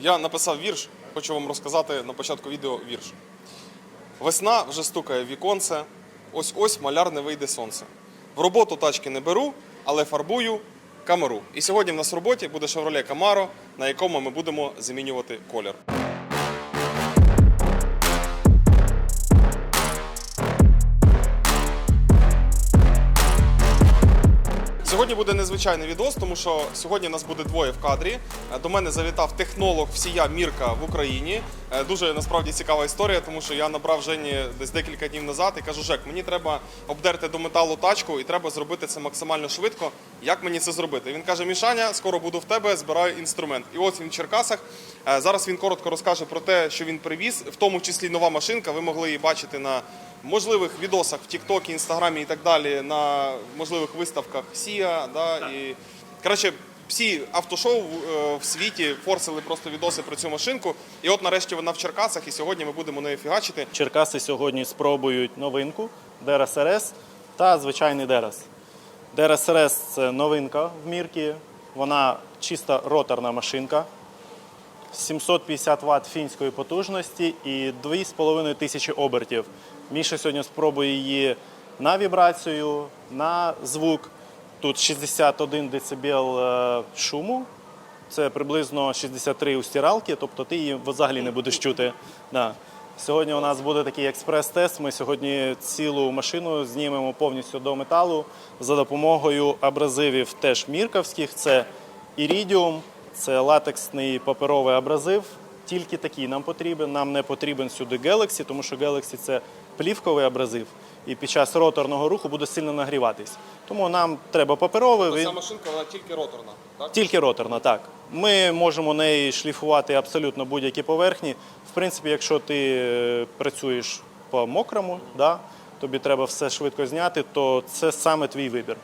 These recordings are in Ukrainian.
Я написав вірш, хочу вам розказати на початку відео вірш. Весна вже стукає віконце, ось ось маляр не вийде сонце. В роботу тачки не беру, але фарбую камеру. І сьогодні в нас в роботі буде Chevrolet Camaro, на якому ми будемо замінювати колір. Сьогодні буде незвичайний відос, тому що сьогодні нас буде двоє в кадрі. До мене завітав технолог всія Мірка в Україні. Е, Дуже насправді цікава історія, тому що я набрав Жені десь декілька днів назад і кажу: Жек, мені треба обдерти до металу тачку і треба зробити це максимально швидко. Як мені це зробити? Він каже: Мішаня, скоро буду в тебе, збираю інструмент. І ось він в Черкасах. Е, Зараз він коротко розкаже про те, що він привіз, в тому числі нова машинка. Ви могли її бачити на можливих відосах в Тіктокі, Інстаграмі і так далі, на можливих виставках Сія. Да, і, коротше, всі автошоу е, в світі форсили просто відоси про цю машинку. І от нарешті вона в Черкасах, і сьогодні ми будемо нею фігачити. Черкаси сьогодні спробують новинку DRS RS та звичайний DRS. DRS RS – це новинка в Міркі. Вона чиста роторна машинка. 750 Вт фінської потужності і 2,5 тисячі обертів. Міша сьогодні спробує її на вібрацію, на звук. Тут 61 дБ е, шуму. Це приблизно 63 у стиралки, тобто ти її взагалі не будеш чути. Да. Сьогодні у нас буде такий експрес-тест. Ми сьогодні цілу машину знімемо повністю до металу за допомогою абразивів теж мірковських. Це ірідіум, це латексний паперовий абразив. Тільки такий нам потрібен. Нам не потрібен сюди Galaxy, тому що Galaxy це плівковий абразив, і під час роторного руху буде сильно нагріватись. Тому нам треба паперовий. Ця машинка вона тільки роторна. Так? тільки роторна, так. Ми можемо неї шліфувати абсолютно будь-які поверхні. В принципі, якщо ти е, працюєш по мокрому, да, тобі треба все швидко зняти, то це саме твій вибір.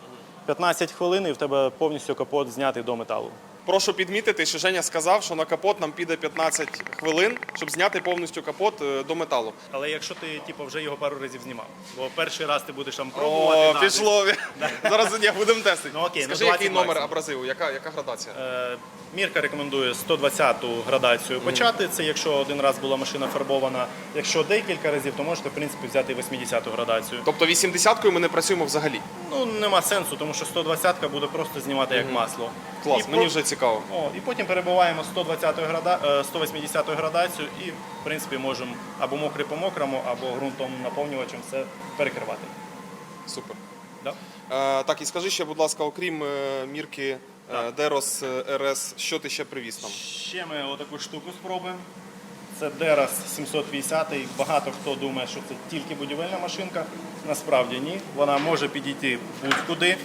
15 хвилин і в тебе повністю капот знятий до металу. Прошу підмітити, що Женя сказав, що на капот нам піде 15 хвилин, щоб зняти повністю капот е, до металу. Але якщо ти типу, вже його пару разів знімав, бо перший раз ти будеш там О, пішло. Зараз ні, будемо тестити. Ну, окей, ну, Скажи, 20 який номер максимум. абразиву, яка, яка градація? Е, Мірка рекомендує 120-ту градацію почати. Це якщо один раз була машина фарбована. Якщо декілька разів, то можете в принципі взяти 80-ту градацію. Тобто 80-кою ми не працюємо взагалі. Ну нема сенсу, тому що 120-ка буде просто знімати як масло. Клас, І мені про- вже цікаво. О, і потім перебуваємо 120 града... е, 180 градацію і в принципі можемо або мокрий по мокрому, або ґрунтом наповнювачем все перекривати. Супер. Да? Е, так, і скажи ще, будь ласка, окрім е, мірки е, Deros е, RS, що ти ще привіз нам? Ще ми отаку штуку спробуємо. Це Deras 750. Багато хто думає, що це тільки будівельна машинка. Насправді ні. Вона може підійти будь-куди.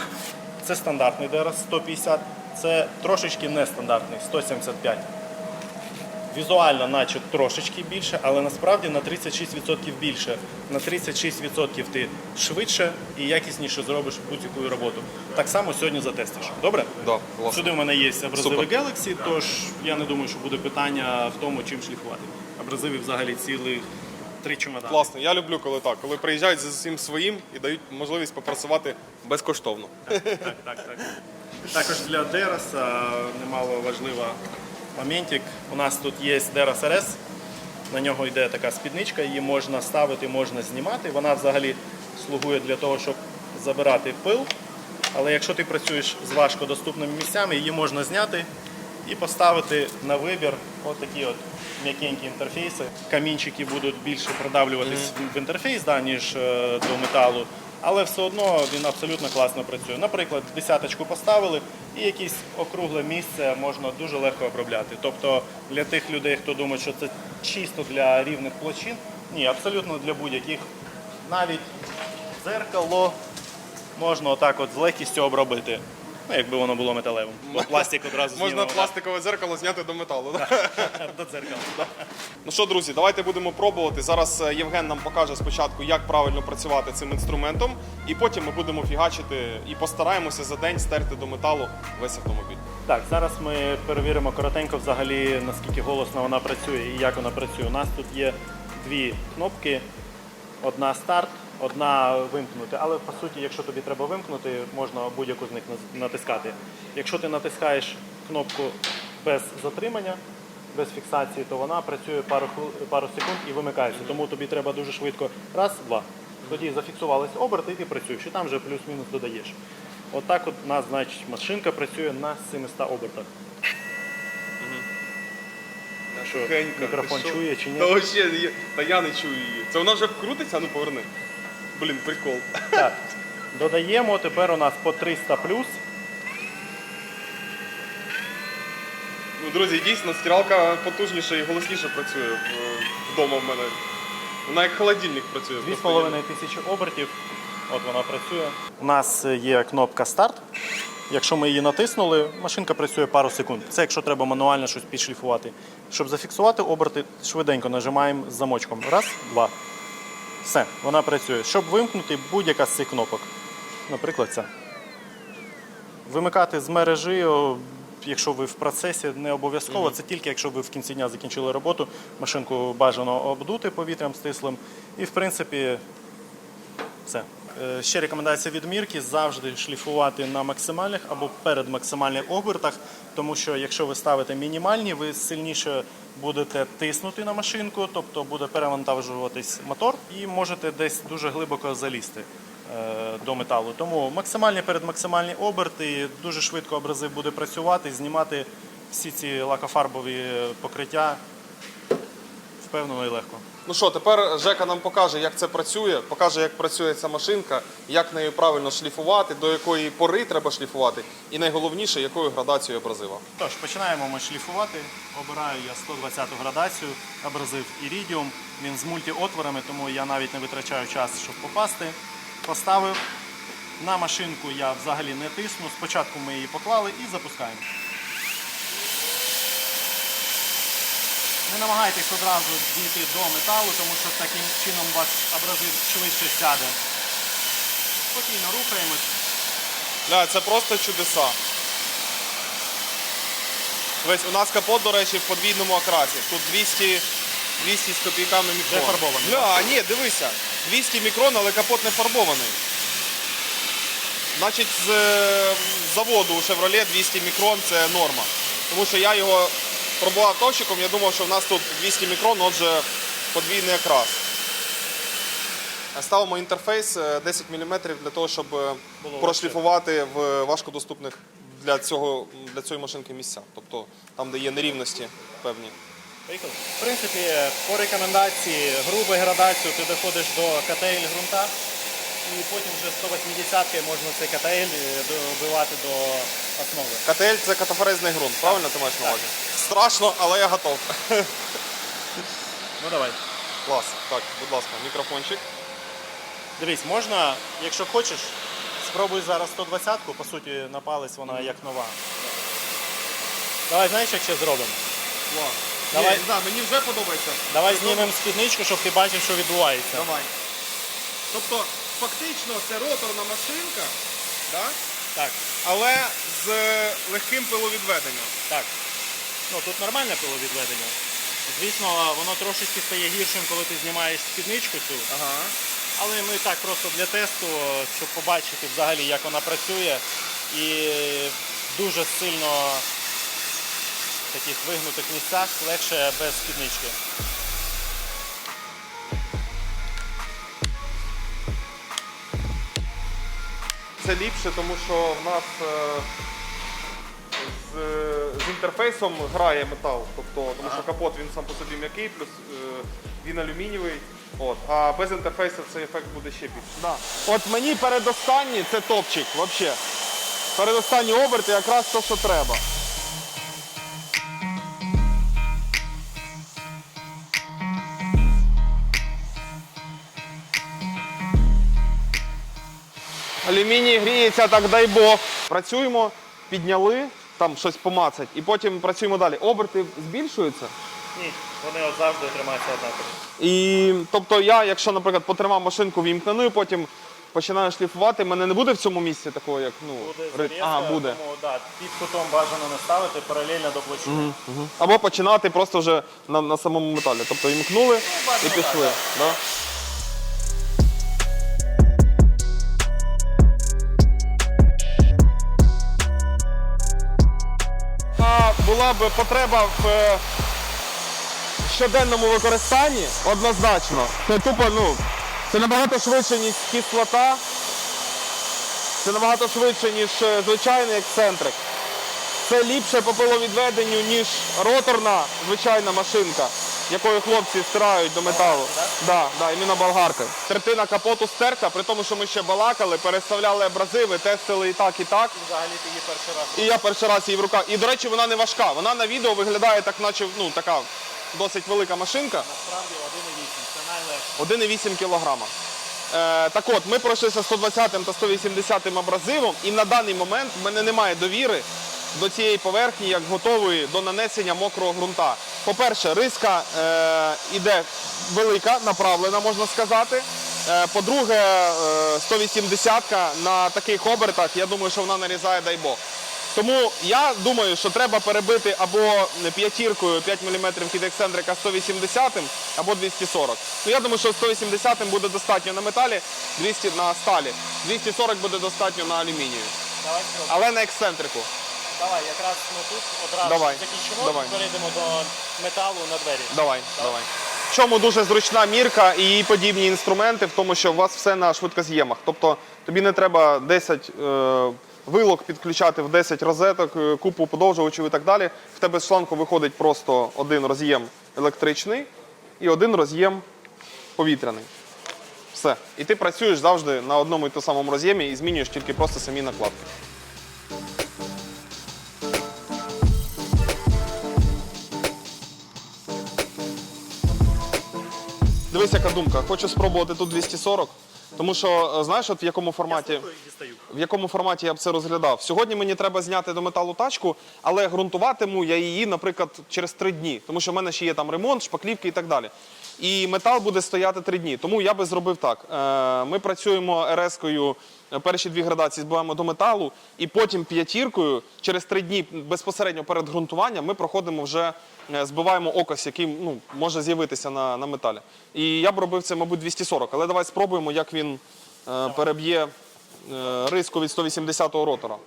Це стандартний Deras 150. Це трошечки нестандартний 175. Візуально, наче трошечки більше, але насправді на 36% більше. На 36% ти швидше і якісніше зробиш будь-яку роботу. Так само сьогодні затестиш. Добре? Да, класно. Сюди в мене є абразиви Супер. Galaxy, тож я не думаю, що буде питання в тому, чим шліфувати. Абразиви взагалі цілих три чемодани. Класно, я люблю, коли так, коли приїжджають з усім своїм і дають можливість попрацювати безкоштовно. Так, так, так. Також для Дераса немало важлива моментик. У нас тут є RS. На нього йде така спідничка, її можна ставити, можна знімати. Вона взагалі слугує для того, щоб забирати пил. Але якщо ти працюєш з важкодоступними місцями, її можна зняти і поставити на вибір от такі от м'якенькі інтерфейси. Камінчики будуть більше продавлюватись в інтерфейс, да, ніж е, до металу. Але все одно він абсолютно класно працює. Наприклад, десяточку поставили і якесь округле місце можна дуже легко обробляти. Тобто для тих людей, хто думає, що це чисто для рівних площин, ні, абсолютно для будь-яких. Навіть дзеркало можна отак от з легкістю обробити. Ну, якби воно було металевим. Бо пластик одразу Можна знімемо, пластикове дзеркало зняти до металу. Да? до дзеркала. да. Ну що, друзі, давайте будемо пробувати. Зараз е, Євген нам покаже спочатку, як правильно працювати цим інструментом, і потім ми будемо фігачити і постараємося за день стерти до металу весь автомобіль. Так, зараз ми перевіримо коротенько взагалі, наскільки голосно вона працює і як вона працює. У нас тут є дві кнопки: одна старт, одна вимкнути. Але по суті, якщо тобі треба вимкнути, можна будь-яку з них натискати. Якщо ти натискаєш кнопку без затримання, без фіксації, то вона працює пару, пару секунд і вимикається. Тому тобі треба дуже швидко. Раз, два. Тоді зафіксувалися оберти, і ти працюєш. І там вже плюс-мінус додаєш. Отак от у нас, значить, машинка працює на 700 обертах. Що, мікрофон чує чи ні? Та я- та я не чую її. Це вона вже крутиться, ну поверни. Блін, прикол. Так. Додаємо, тепер у нас по 300 плюс. Ну, друзі, дійсно, стиралка потужніше і голосніше працює в- вдома в мене. Вона як холодильник працює. 2,5 тисячі обертів. От вона працює. У нас є кнопка старт. Якщо ми її натиснули, машинка працює пару секунд. Це якщо треба мануально щось підшліфувати. Щоб зафіксувати оберти, швиденько нажимаємо з замочком. Раз, два. Все, вона працює. Щоб вимкнути будь-яка з цих кнопок. Наприклад, ця. Вимикати з мережі, якщо ви в процесі, не обов'язково. Це тільки якщо ви в кінці дня закінчили роботу, машинку бажано обдути повітрям стислим. І в принципі, все. Е, Ще рекомендація від мірки завжди шліфувати на максимальних або перед максимальних обертах, тому що якщо ви ставите мінімальні, ви сильніше будете тиснути на машинку, тобто буде перевантажуватись мотор і можете десь дуже глибоко залізти е, до металу. Тому максимальні перед максимальні оберти, дуже швидко абразив буде працювати, знімати всі ці лакофарбові покриття впевнено і легко. Ну що, тепер Жека нам покаже, як це працює, покаже, як працює ця машинка, як нею правильно шліфувати, до якої пори треба шліфувати, і найголовніше, якою градацією абразива. Тож, починаємо ми шліфувати. Обираю я 120 градацію, абразив Iridium. Він з мультиотворами, тому я навіть не витрачаю час, щоб попасти. Поставив. На машинку я взагалі не тисну. Спочатку ми її поклали і запускаємо. Не намагайтесь одразу дійти до металу, тому що таким чином ваш абразив швидше сяде. Спокійно рухаємось. Бля, це просто чудеса. Весь у нас капот, до речі, в подвійному окрасі. Тут 200, 200 з копійками мікрон. Не фарбований, Бля, ні, дивися. 200 мікрон, але капот не фарбований. Значить, з е, заводу у Chevrolet 200 мікрон це норма. Тому що я його пробував товщиком, я думав, що в нас тут 200 мікрон, отже, подвійний окрас. Ставимо інтерфейс е, 10 мм для того, щоб е, Було прошліфувати в важкодоступних для, цього, для цієї машинки місця. Тобто там, де є нерівності певні. Поїхали. В принципі, по рекомендації грубої градації ти доходиш до КТЛ ґрунта, і потім вже 180 можна цей КТЛ е, добивати до основи. КТЛ це катафорезний ґрунт, правильно ти маєш на увазі? Страшно, але я готов. Ну давай. Клас. Так, будь ласка, мікрофончик. Дивись, можна, якщо хочеш, спробуй зараз 120-ку, по суті, на палець вона як нова. Давай, знаєш, як ще зробимо? Клас. Давай. Ні, да, мені вже подобається. Давай знімемо спідничку, щоб ти бачив, що відбувається. Давай. Тобто, фактично, це роторна машинка, да? Так, але з легким пиловідведенням. так. Ну тут нормальне пиловідведення. Звісно, воно трошечки стає гіршим, коли ти знімаєш спідничку цю. Ага. Але ми так просто для тесту, щоб побачити взагалі, як вона працює. І дуже сильно в таких вигнутих місцях легше без спіднички. Це ліпше, тому що в нас е, з, інтерфейсом грає метал. Тобто, тому що капот він сам по собі м'який, плюс е, він алюмінієвий. От. А без інтерфейсу цей ефект буде ще більше. Да. От мені передостанній це топчик взагалі. Передостанні оберти якраз то, що треба. Алюміній гріється, так дай Бог. Працюємо, підняли, там щось помацать, і потім працюємо далі. Оберти збільшуються. Ні, вони от завжди тримаються однаково. І тобто я, якщо, наприклад, потримав машинку вімкненою, потім починаю шліфувати, мене не буде в цьому місці такого, як ну Буде ри- зарізка, ага, буде. тому да, під кутом бажано не ставити паралельно до плечу. Або починати просто вже на, на самому металі. Тобто імкнули і бажано пішли. так, Да? Була б потреба в е, щоденному використанні однозначно. Це тупо, ну, це набагато швидше, ніж кислота. Це набагато швидше, ніж е, звичайний ексцентрик. Це ліпше по пиловідведенню, ніж роторна звичайна машинка, якою хлопці стирають до металу. Да, да, іменно болгарка. Третина капоту стерта, при тому, що ми ще балакали, переставляли абразиви, тестили і так, і так. Взагалі ти її перший раз. І я перший раз її в руках. І, до речі, вона не важка. Вона на відео виглядає так, наче ну, така досить велика машинка. Насправді 1,8. Це найлегше. 1,8 кг. Е, так от, ми пройшлися 120 та 180 абразивом, і на даний момент в мене немає довіри до цієї поверхні, як готової до нанесення мокрого ґрунта. По-перше, риска е, іде велика, направлена, можна сказати. Е, по-друге, е, 180 на таких обертах, я думаю, що вона нарізає, дай Бог. Тому я думаю, що треба перебити або п'ятіркою 5 мм від ексцентрика 180 або 240. Ну я думаю, що 180 буде достатньо на металі, 200 на сталі. 240 буде достатньо на алюмінію. Але на ексцентрику. Давай, якраз ми тут одразу Давай. закінчимо Давай. і перейдемо до металу на двері. Давай, давай. В чому дуже зручна мірка і її подібні інструменти, в тому, що у вас все на швидкоз'ємах. Тобто тобі не треба 10 е, вилок підключати в 10 розеток, е, купу подовжувачів і так далі. В тебе з шланку виходить просто один роз'єм електричний і один роз'єм повітряний. Все. І ти працюєш завжди на одному і тому самому роз'ємі і змінюєш тільки просто самі накладки. Дивись, яка думка. Хочу спробувати тут 240, тому що е, знаєш, от в якому форматі. В якому форматі я б це розглядав? Сьогодні мені треба зняти до металу тачку, але ґрунтуватиму я її, наприклад, через три дні, тому що в мене ще є там ремонт, шпаклівки і так далі. І метал буде стояти три дні. Тому я би зробив так: Е, ми працюємо РС-кою, перші дві градації збиваємо до металу, і потім п'ятіркою через три дні безпосередньо перед ґрунтуванням ми проходимо вже. е, Збиваємо окос, який ну, може з'явитися на, на металі. І я б робив це, мабуть, 240. Але давай спробуємо, як він е, переб'є е, риску від 180-го ротора.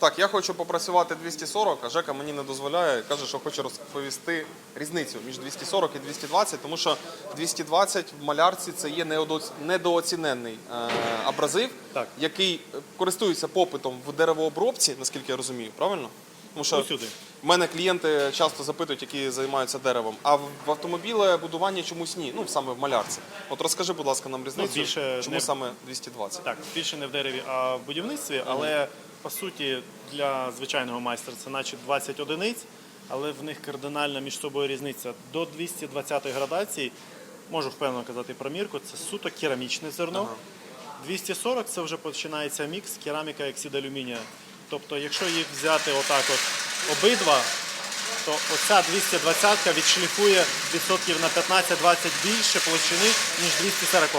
Так, я хочу попрацювати 240, а Жека мені не дозволяє. Каже, що хоче розповісти різницю між 240 і 220, тому що 220 в малярці це є недооціненний е, абразив, Так. який е, користується попитом в деревообробці, наскільки я розумію, правильно? Тому що Усюди. в мене клієнти часто запитують, які займаються деревом, а в автомобілебудуванні чомусь ні, ну саме в малярці. От розкажи, будь ласка, нам різницю, Ну, більше чому не- саме 220? Так, більше не в дереві, а в будівництві, але по суті для звичайного майстра це наче 20 одиниць, але в них кардинальна між собою різниця. До 220 градацій, можу впевнено казати про мірку, це суто керамічне зерно. 240 це вже починається мікс кераміка оксид алюмінія. Тобто, якщо їх взяти отак от обидва, то оця 220 відшліфує відсотків на 15-20 більше площини, ніж 240.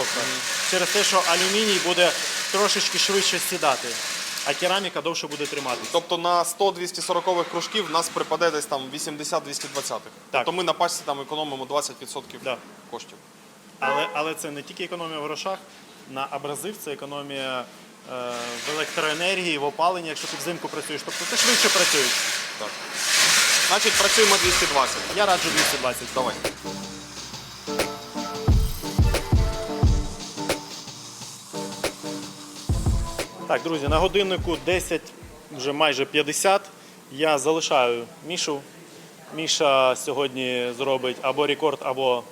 Через те, що алюміній буде трошечки швидше сідати, а кераміка довше буде триматися. Тобто на 100 240 кружків в нас припаде десь там 80-220. Тобто ми на пачці там економимо 20% Да. коштів. Але, але це не тільки економія в грошах, на абразив це економія е, в електроенергії, в опаленні, якщо ти взимку працюєш. Тобто ти швидше працюєш. Так. Значить, працюємо 220. Я раджу 220. Давай. Так, друзі, на годиннику 10, вже майже 50. Я залишаю Мішу. Міша сьогодні зробить або рекорд, або,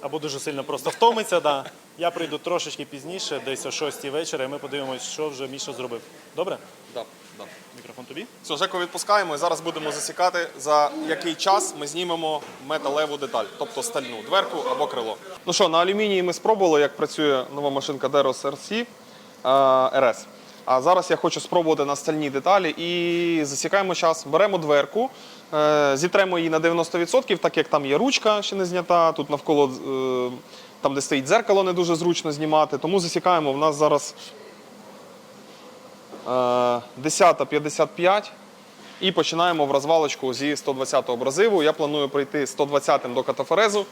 або дуже сильно просто втомиться. Да. Я прийду трошечки пізніше, десь о 6 вечора, і ми подивимось, що вже Міша зробив. Добре? Да, да. Мікрофон тобі. Все, Жеку відпускаємо і зараз будемо засікати, за який час ми знімемо металеву деталь, тобто стальну дверку або крило. Ну що, на алюмінії ми спробували, як працює нова машинка Deros RC е, RS. А зараз я хочу спробувати на стальні деталі і засікаємо час. Беремо дверку, е, зітремо її на 90%, так як там є ручка ще не знята. Тут навколо е, там, де стоїть дзеркало, не дуже зручно знімати. Тому засікаємо. В нас зараз е, 10.55 і починаємо в розвалочку зі 120 абразиву. Я планую прийти 120-м до катафорезу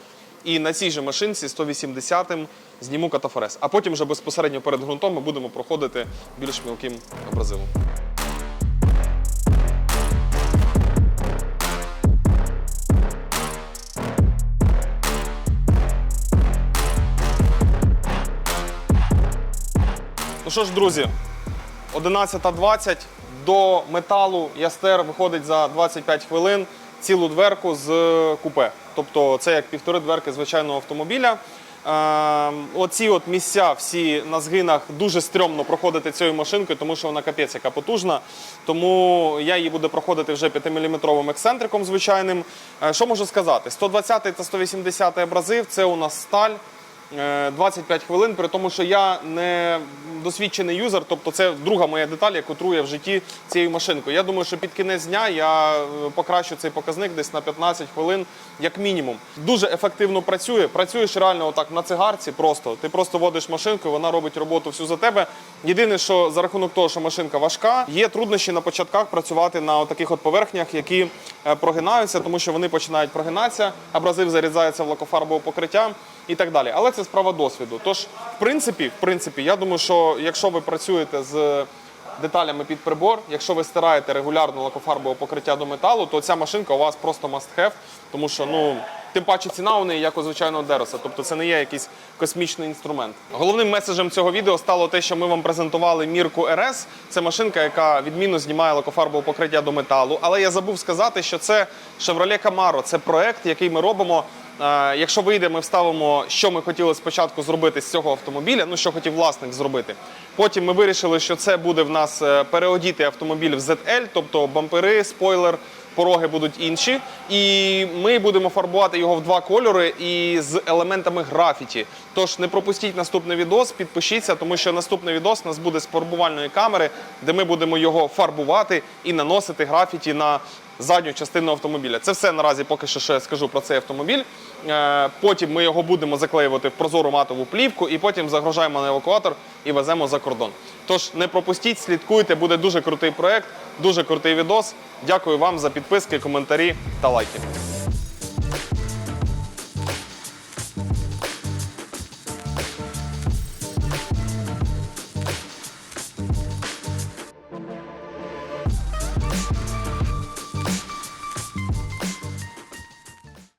і на цій же машинці 180-м зніму катафорез. А потім вже безпосередньо перед ґрунтом ми будемо проходити більш мілким абразивом. Ну що ж, друзі, 11.20 до металу ястер виходить за 25 хвилин цілу дверку з купе. Тобто це як півтори дверки звичайного автомобіля. Е, оці от місця всі на згинах дуже стрьомно проходити цією машинкою, тому що вона капець яка потужна. Тому я її буду проходити вже 5-мм ексцентриком звичайним. Е, що можу сказати? 120 та 180 абразив це у нас сталь. Е, 25 хвилин, при тому, що я не досвідчений юзер, тобто це друга моя деталь, яку тру я в житті цією машинкою. Я думаю, що під кінець дня я е, покращу цей показник десь на 15 хвилин, як мінімум. Дуже ефективно працює. Працюєш реально отак на цигарці, просто ти просто водиш машинку, вона робить роботу всю за тебе. Єдине, що за рахунок того, що машинка важка, є труднощі на початках працювати на таких от поверхнях, які е, прогинаються, тому що вони починають прогинатися, абразив зарізається в лакофарбове покриття і так далі. Але це справа досвіду. Тож, в принципі, в принципі, я думаю, що якщо ви працюєте з деталями під прибор, якщо ви стираєте регулярно лакофарбове покриття до металу, то ця машинка у вас просто must have, тому що ну. Тим паче ціна у неї як у звичайного дереса, тобто це не є якийсь космічний інструмент. Головним меседжем цього відео стало те, що ми вам презентували мірку RS. Це машинка, яка відмінно знімає лакофарбове покриття до металу. Але я забув сказати, що це Chevrolet Camaro. Це проект, який ми робимо Якщо вийде, ми вставимо, що ми хотіли спочатку зробити з цього автомобіля, ну що хотів власник зробити. Потім ми вирішили, що це буде в нас е, переодіти автомобіль в ZL, тобто бампери, спойлер, пороги будуть інші. І ми будемо фарбувати його в два кольори і з елементами графіті. Тож не пропустіть наступний відос, підпишіться, тому що наступний відос у нас буде з фарбувальної камери, де ми будемо його фарбувати і наносити графіті на задню частину автомобіля. Це все наразі поки що я скажу про цей автомобіль. Е, Потім ми його будемо заклеювати в прозору матову плівку і потім загружаємо на евакуатор і веземо за кордон. Тож не пропустіть, слідкуйте, буде дуже крутий проект, дуже крутий відос. Дякую вам за підписки, коментарі та лайки.